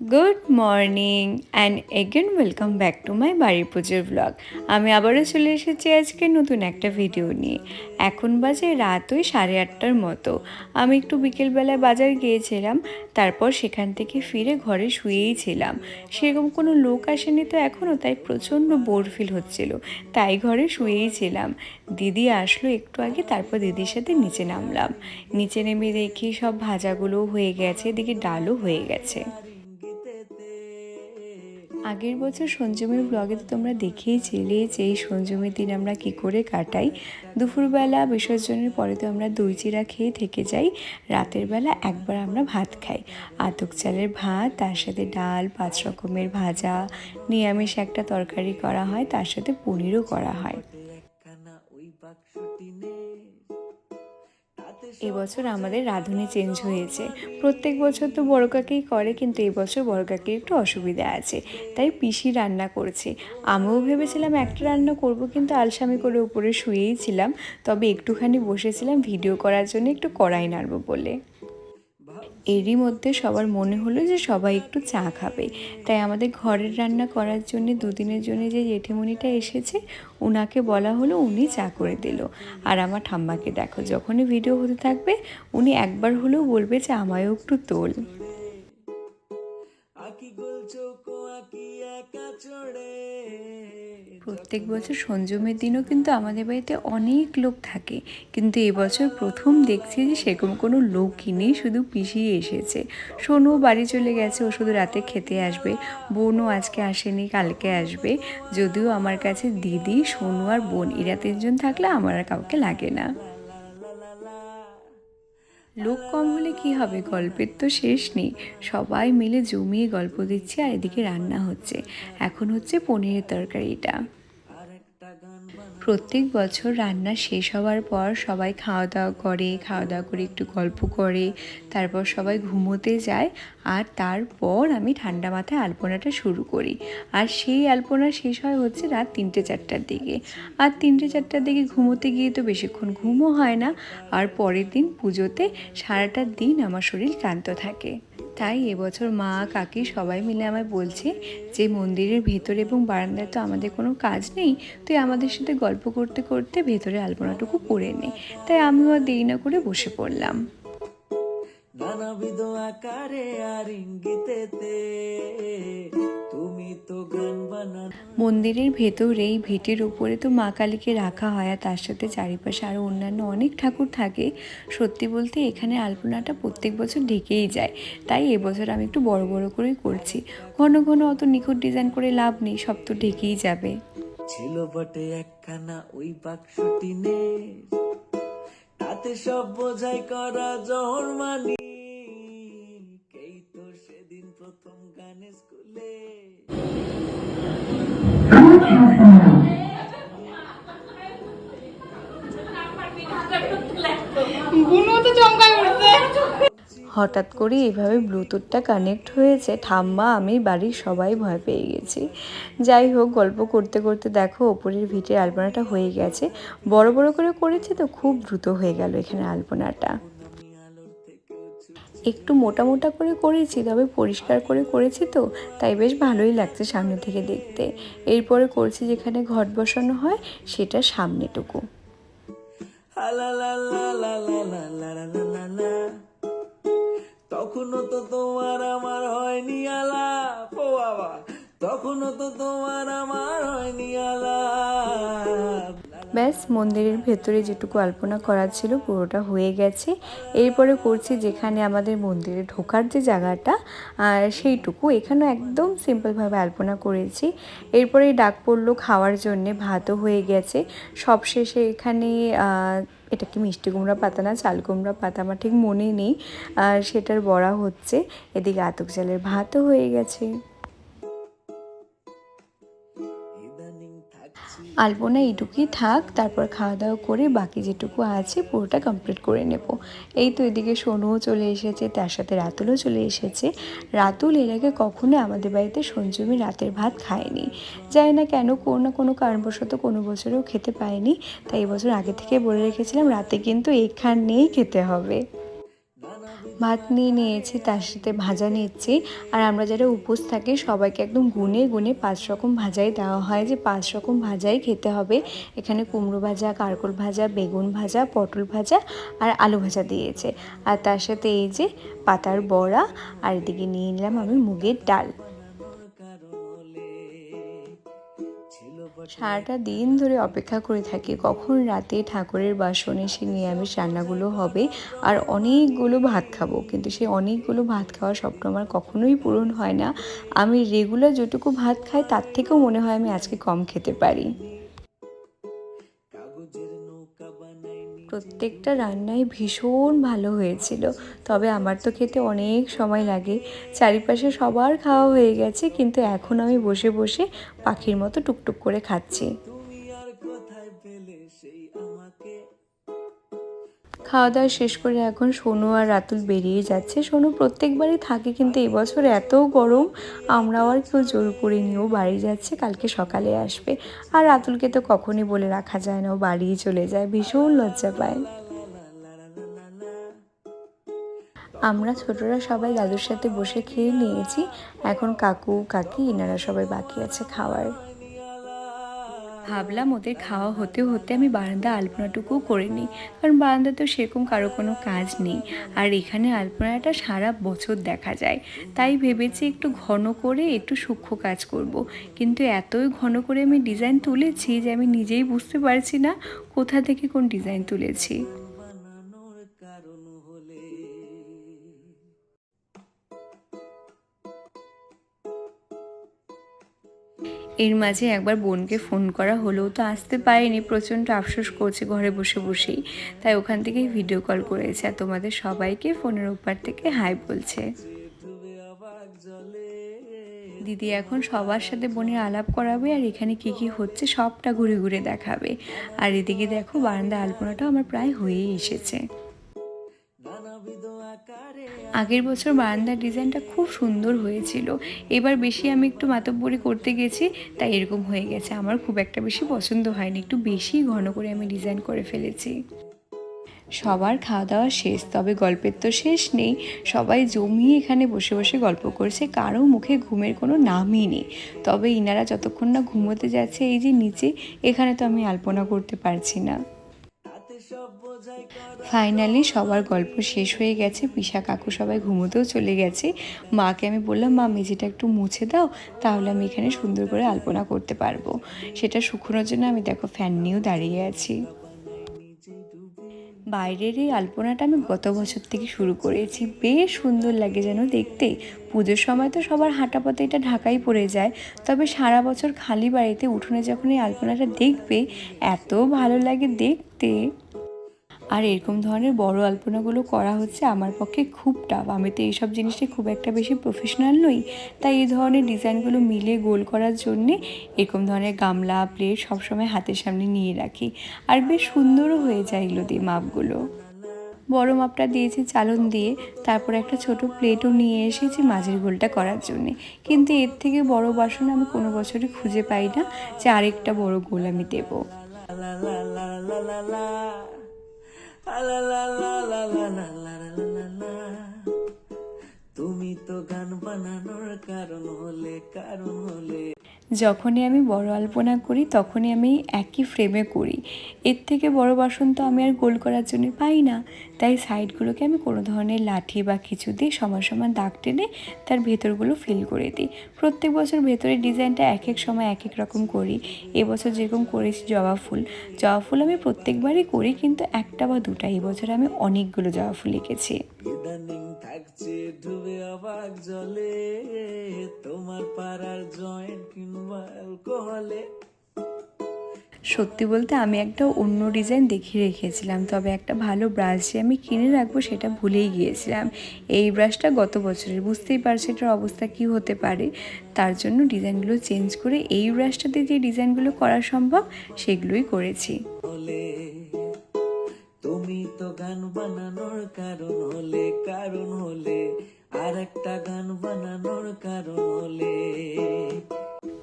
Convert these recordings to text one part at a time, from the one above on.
Good morning and again welcome back to my বাড়ির পুজোর blog আমি আবারও চলে এসেছি আজকে নতুন একটা ভিডিও নিয়ে। এখন বাজে রাত ওই সাড়ে আটটার মতো। আমি একটু বিকেলবেলায় বাজার গিয়েছিলাম, তারপর সেখান থেকে ফিরে ঘরে শুয়েই ছিলাম। সেরকম কোনো লোক আসেনি তো এখনও তাই প্রচণ্ড বোর ফিল হচ্ছিল। তাই ঘরে শুয়েই ছিলাম। দিদি আসলো একটু আগে, তারপর দিদির সাথে নিচে নামলাম। নিচে নেমে দেখি সব ভাজাগুলোও হয়ে গেছে, এদিকে ডালও হয়ে গেছে। আগের বছর সঞ্জমের ব্লগে তো তোমরা দেখেইছিলে যে এই সঞ্জমের দিন আমরা কি করে কাটাই। দুপুরবেলা বিসর্জনের পরে তো আমরা দই চিরা খেয়ে থেকে যাই। রাতের বেলা একবার আমরা ভাত খাই। আতক চালের ভাত, তার সাথে ডাল, পাঁচ রকমের ভাজা, নিরামিষ একটা তরকারি করা হয়, তার সাথে পনিরও করা হয়। ওই বাক্সটি এবছর আমাদের রাঁধুনি চেঞ্জ হয়েছে। প্রত্যেক বছর তো বড় কাকেই করে, কিন্তু এবছর বড় কাকের একটু অসুবিধা আছে, তাই পিসি রান্না করছে। আমিও ভেবেছিলাম একটা রান্না করব, কিন্তু আলসামি করে উপরে শুয়েই ছিলাম, তবে একটুখানি বসেছিলাম, ভিডিও করার জন্য একটু কড়াই নাড়ব বলে। এরই মধ্যে সবার মনে হলো যে সবাই একটু চা খাবে। তাই আমাদের ঘরের রান্না করার জন্য দুদিনের জন্য যে জেঠিমণিটা এসেছে ওনাকে বলা হলো উনি চা করে দিল। আর আমার ঠাম্মাকে দেখো, যখনই ভিডিও হতে থাকবে, উনি একবার হলেও বলবে যে আমায়ও একটু তোল। আকি গোল চোখো, আকি একা চড়ে। প্রত্যেক বছর সঞ্জমের দিনও কিন্তু আমাদের বাড়িতে অনেক লোক থাকে। কিন্তু এবছর প্রথম দেখছি যে সেরকম কোনো লোকই নেই, শুধু পিসি এসেছে। সোনুও বাড়ি চলে গেছে, ও শুধু রাতে খেতে আসবে। বোনও আজকে আসেনি, কালকে আসবে। যদিও আমার কাছে দিদি, সোনু আর বোন, এরা তিনজন থাকলে আমার আর কাউকে লাগে না। লোক কম হলে কি হবে? গল্পের তো শেষ নেই। সবাই মিলে জমিয়ে গল্প দিচ্ছে আর এদিকে রান্না হচ্ছে। এখন হচ্ছে পনিরের তরকারিটা আর একটা গান বানা প্রত্যেক বছর রান্না শেষ হওয়ার পর সবাই খাওয়া দাওয়া করে, খাওয়া দাওয়া করে একটু গল্প করে, তারপর সবাই ঘুমোতে যায় আর তারপর আমি ঠান্ডা মাথায় আলপনাটা শুরু করি। আর সেই আলপনা শেষ হয় হচ্ছে রাত তিনটে চারটার দিকে। আর তিনটে চারটার দিকে ঘুমোতে গিয়ে তো বেশিক্ষণ ঘুমও হয় না। আর পরের দিন পুজোতে সারাটা দিন আমার শরীর ক্লান্ত থাকে। তাই এবছর মা, কাকি সবাই মিলে আমায় বলছে যে মন্দিরের ভেতরে এবং বারান্দায় তো আমাদের কোনো কাজ নেই, তুই আমাদের সাথে গল্প করতে করতে ভেতরে আলপনাটুকু করে নে। তাই আমিও আর দেরি না করে বসে পড়লাম। নানাবিধ আকারে আর ইঙ্গিতেতে মন্দিরের ভেতরেই ভিটের উপরে তো মা কালীকে রাখা হয় আর তার সাথে চারিপাশে আরও অন্যান্য অনেক ঠাকুর থাকে। সত্যি বলতে এখানে আলপনাটা প্রত্যেক বছর ঢেকেই যায়। তাই এবছর আমি একটু বড় বড় করেই করছি। ঘন ঘন অত নিখুঁত ডিজাইন করে লাভ নেই সব তো ঢেকেই যাবে। ছিল বটে একখানা ওই বাক্সটি নে তাতে সব বোঝাই করা জহর মানি। হঠাৎ করে এভাবে ব্লুটুথটা কানেক্ট হয়েছে, ঠাম্মা, আমি, বাড়ির সবাই ভয় পেয়ে গেছি। যাই হোক, গল্প করতে করতে দেখো, ওপরের ভিটের আলপনাটা হয়ে গেছে। বড় বড় করে করেছে তো, খুব দ্রুত হয়ে গেল এখানে আলপনাটা। একটু মোটা মোটা করে করেছি, তবে পরিষ্কার করে করেছি তো, তাই বেশ ভালোই লাগছে সামনে থেকে দেখতে। এরপরে করছি যেখানে ঘট বসানো হয়, সেটা সামনেটুকু। তখনও তো তোমার আমার হয়নি আলাপ বাবা, তখনও তো তোমার আমার হয়নি আলাপ ব্যাস, মন্দিরের ভেতরে যেটুকু আলপনা করা ছিল পুরোটা হয়ে গেছে। এরপরে করছি যেখানে আমাদের মন্দিরে ঢোকার যে জায়গাটা সেইটুকু। এখানেও একদম সিম্পলভাবে আলপনা করেছি। এরপরে ডাক পড়ল খাওয়ার জন্যে, ভাতও হয়ে গেছে। সবশেষে এখানে এটা কি মিষ্টি কুমড়া পাতা না, চাল কুমড়া পাতা, আমার ঠিক মনে নেই। সেটার বড়া হচ্ছে। এদিকে আতক চালের ভাতও হয়ে গেছে। আলপনা এইটুকুই থাক, তারপর খাওয়া দাওয়া করে বাকি যেটুকু আছে পুরোটা কমপ্লিট করে নেব। এই তো এদিকে সোনুও চলে এসেছে, তার সাথে রাতুলও চলে এসেছে। রাতুল এর আগে কখনো আমাদের বাড়িতে সঞ্জমি রাতের ভাত খায়নি। জানি না কেন কোনো না কোনো কারণবশত কোনো বছরেও খেতে পায়নি, তাই এবছর আগে থেকে বলে রেখেছিলাম রাতে কিন্তু এখানেই খেতে হবে। ভাত নিয়ে নিয়েছি, তার সাথে ভাজা নিচ্ছি। আর আমরা যারা উপোস থাকি, সবাইকে একদম গুনে গুনে পাঁচ রকম ভাজাই দেওয়া হয় যে পাঁচ রকম ভাজাই খেতে হবে। এখানে কুমড়ো ভাজা কারকল ভাজা, বেগুন ভাজা, পটল ভাজা আর আলু ভাজা দিয়েছে। আর তার সাথে এই যে পাতার বড়া, আর এদিকে নিয়ে নিলাম আমি মুগের ডাল। সারাটা দিন ধরে অপেক্ষা করে থাকি, কখন রাতে ঠাকুরের বাসনে সে নিরামিষ রান্নাগুলো হবে আর অনেকগুলো ভাত খাব। কিন্তু সে অনেকগুলো ভাত খাওয়ার স্বপ্ন আমার কখনোই পূরণ হয় না। আমি রেগুলার যেটুকু ভাত খাই, তার থেকেও মনে হয় আমি আজকে কম খেতে পারি। প্রত্যেকটা রান্নাই ভীষণ ভালো হয়েছিল। তবে আমার তো খেতে অনেক সময় লাগে। চারিপাশে সবার খাওয়া হয়ে গেছে, কিন্তু এখন আমি বসে বসে পাখির মতো টুকটুক করে খাচ্ছি। খাওয়া দাওয়া শেষ করে এখন সোনু আর রাতুল বেরিয়ে যাচ্ছে। সোনু প্রত্যেকবারই থাকে কিন্তু এবছর এত গরম, আমরাও আর কেউ জোর করে নিয়েও বাড়ি যাচ্ছে, কালকে সকালে আসবে। আর রাতুলকে তো কখনই বলে রাখা যায় না, ও বাড়িই চলে যায়, ভীষণ লজ্জা পায়। আমরা ছোটরা সবাই দাদুর সাথে বসে খেয়ে নিয়েছি, এখন কাকু, কাকি এনারা সবাই বাকি আছে খাওয়ার। ভাবলাম ওদের খাওয়া হতে হতে আমি বারান্দা আলপনাটুকু করে নিই, কারণ বারান্দা তো সেরকম কারও কোনো কাজ নেই। আর এখানে আলপনাটা সারা বছর দেখা যায়। তাই ভেবেছি একটু ঘন করে একটু সূক্ষ্ম কাজ করব। কিন্তু এতই ঘন করে আমি ডিজাইন তুলেছি যে আমি নিজেই বুঝতে পারছি না কোথা থেকে কোন ডিজাইন তুলেছি। এর মাঝে একবার বোনকে ফোন করা হলেও তো আসতে পারেনি, প্রচণ্ড আফসোস করছে ঘরে বসে বসেই। তাই ওখান থেকেই ভিডিও কল করেছে আর তোমাদের সবাইকে ফোনের ওপার থেকে হাই বলছে। দিদি এখন সবার সাথে বোনের আলাপ করাবে আর এখানে কি কি হচ্ছে সবটা ঘুরে ঘুরে দেখাবে। আর এদিকে দেখো বারান্দা আলপনাটাও আমার প্রায় হয়েই এসেছে। আগের বছর বারান্দার ডিজাইনটা খুব সুন্দর হয়েছিল। এবার বেশি আমি একটু মাতব্বরি করতে গেছি, তাই এরকম হয়ে গেছে। আমার খুব একটা বেশি পছন্দ হয়নি, একটু বেশি ঘন করে আমি ডিজাইন করে ফেলেছি। সবার খাওয়া দাওয়া শেষ, তবে গল্পের তো শেষ নেই। সবাই জমিয়ে এখানে বসে বসে গল্প করছে, কারও মুখে ঘুমের কোনো নামই নেই। তবে ইনারা যতক্ষণ না ঘুমোতে যাচ্ছে, এই যে নিচে, এখানে তো আমি আলপনা করতে পারছি না। ফাইনালি সবার গল্প শেষ হয়ে গেছে। পিসা কাকু সবাই ঘুমোতেও চলে গেছে। মাকে আমি বললাম, মা, মেঝেটা একটু মুছে দাও, তাহলে আমি এখানে সুন্দর করে আলপনা করতে পারব। সেটা শুকোনোর জন্য আমি দেখো ফ্যান নিয়েও দাঁড়িয়ে আছি। বাইরের এই আলপনাটা আমি গত বছর থেকে শুরু করেছি। বেশ সুন্দর লাগে যেন দেখতে। পুজোর সময় তো সবার হাঁটা পথে এটা ঢাকাই পড়ে যায়। তবে সারা বছর খালি বাড়িতে উঠোনে যখন এই আলপনাটা দেখবে, এত ভালো লাগে দেখতে। আর এরকম ধরনের বড় আলপনাগুলো করা হচ্ছে আমার পক্ষে খুব টাফ আমি তো এইসব জিনিসে খুব একটা বেশি প্রফেশনাল নই, তাই এই ধরনের ডিজাইনগুলো মিলে গোল করার জন্যে এরকম ধরনের গামলা প্লেট সবসময় হাতের সামনে নিয়ে রাখি। আর বেশ সুন্দরও হয়ে যায় এগুলো দিয়ে মাপগুলো। বড় মাপটা দিয়েছি চালন দিয়ে, তারপর একটা ছোট প্লেটও নিয়ে এসেছি মাঝের গোলটা করার জন্যে। কিন্তু এর থেকে বড় বাসন আমি কোনো বছরই খুঁজে পাই না, যে আরেকটা বড় গোল আমি দেবো। তুমি তো গান বানানোর কারণ হলে কারণ হলে। যখনই আমি বড় আলপনা করি, তখনই আমি একই ফ্রেমে করি। এর থেকে বড় বাসন তো আমি আর গোল করার জন্য পাই না। তাই সাইডগুলোকে আমি কোনো ধরনের লাঠি বা কিছু দিয়ে সমান সমান দাগ টেনে তার ভেতরগুলো ফিল করে দিই। প্রত্যেক বছর ভেতরের ডিজাইনটা এক এক সময় এক এক রকম করি। এবছর যেরকম করেছি জবা ফুল জবা ফুল আমি প্রত্যেকবারই করি কিন্তু একটা বা দুটা। এবছর আমি অনেকগুলো জবা ফুল এঁকেছি। থাকছে অবাক জলে, তোমার পাড়ার জয়েন্ট সত্যি বলতে আমি একটা অন্য ডিজাইন দেখিয়ে রেখেছিলাম তবে একটা ভালো ব্রাশ যে আমি কিনে রাখব সেটা ভুলেই গিয়েছিলাম। এই ব্রাশটা গত বছরের বুঝতেই পারছি এটার অবস্থা কী হতে পারে? তার জন্য ডিজাইনগুলো চেঞ্জ করে এই ব্রাশটাতে যে ডিজাইনগুলো করা সম্ভব সেগুলোই করেছি। তুমি তো গান বানানোর কারণ হলে কারণ হলে আর একটা গান বানানোর কারণ হলে।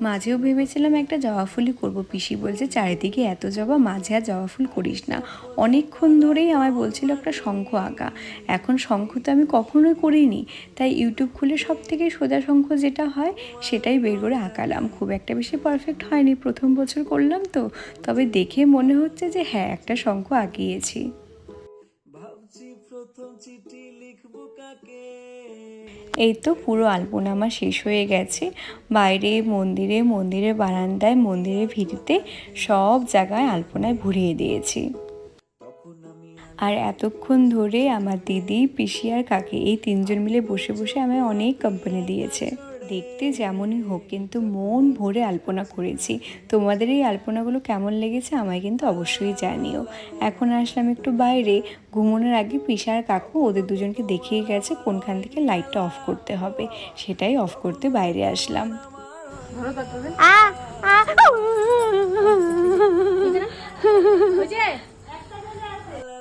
মাঝেও ভেবেছিলাম একটা জবা ফুলই করব। পিসি বলছে, চারিদিকে এত জবা, মাঝে আর জবা ফুল করিস না। অনেকক্ষণ ধরেই আমায় বলছিল একটা শঙ্খ আঁকা। এখন শঙ্খ তো আমি কখনোই করিনি, তাই ইউটিউব খুলে সব থেকে সোজা শঙ্খ যেটা হয়, সেটাই বের করে আঁকালাম। খুব একটা বেশি পারফেক্ট হয়নি, প্রথম বছর করলাম তো, তবে দেখে মনে হচ্ছে যে হ্যাঁ একটা শঙ্খ আঁকিয়েছি। ভাবছি প্রথম চিঠি লিখব কাকে? এই তো পুরো আলপনা আমার শেষ হয়ে গেছে। বাইরে মন্দিরে, মন্দিরের বারান্দায় মন্দিরে ভিড়িতে সব জায়গায় আলপনায় ভরিয়ে দিয়েছি। আর এতক্ষণ ধরে আমার দিদি, পিসি আর কাকি এই তিনজন মিলে বসে বসে আমায় অনেক কোম্পানি দিয়েছে। দেখতে যেমনই হোক কিন্তু মন ভরে আলপনা করেছি তোমাদের এই আলপনাগুলো কেমন লেগেছে আমায় কিন্তু অবশ্যই জানিও এখন আসলাম একটু বাইরে ঘুমানোর আগে পিসা আর কাকু ওদের দুজনকে দেখিয়ে গেছে কোনখান থেকে লাইটটা অফ করতে হবে সেটাই অফ করতে বাইরে আসলাম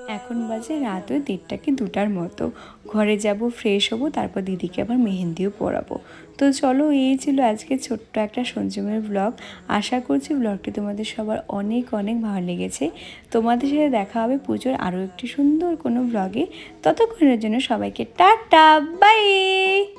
এখন বাজে রাত ওই দেড়টা কি দুটার মতো। ঘরে যাব ফ্রেশ হব, তারপর দিদিকে আবার মেহেন্দিও পরাবো। তো চলো, এই ছিল আজকে ছোট্ট একটা সঞ্জমের ব্লগ আশা করছি ব্লগটি তোমাদের সবার অনেক অনেক ভালো লেগেছে। তোমাদের সাথে দেখা হবে পুজোর আরও একটি সুন্দর কোনো ব্লগে ততক্ষণের জন্য সবাইকে টাটা বাই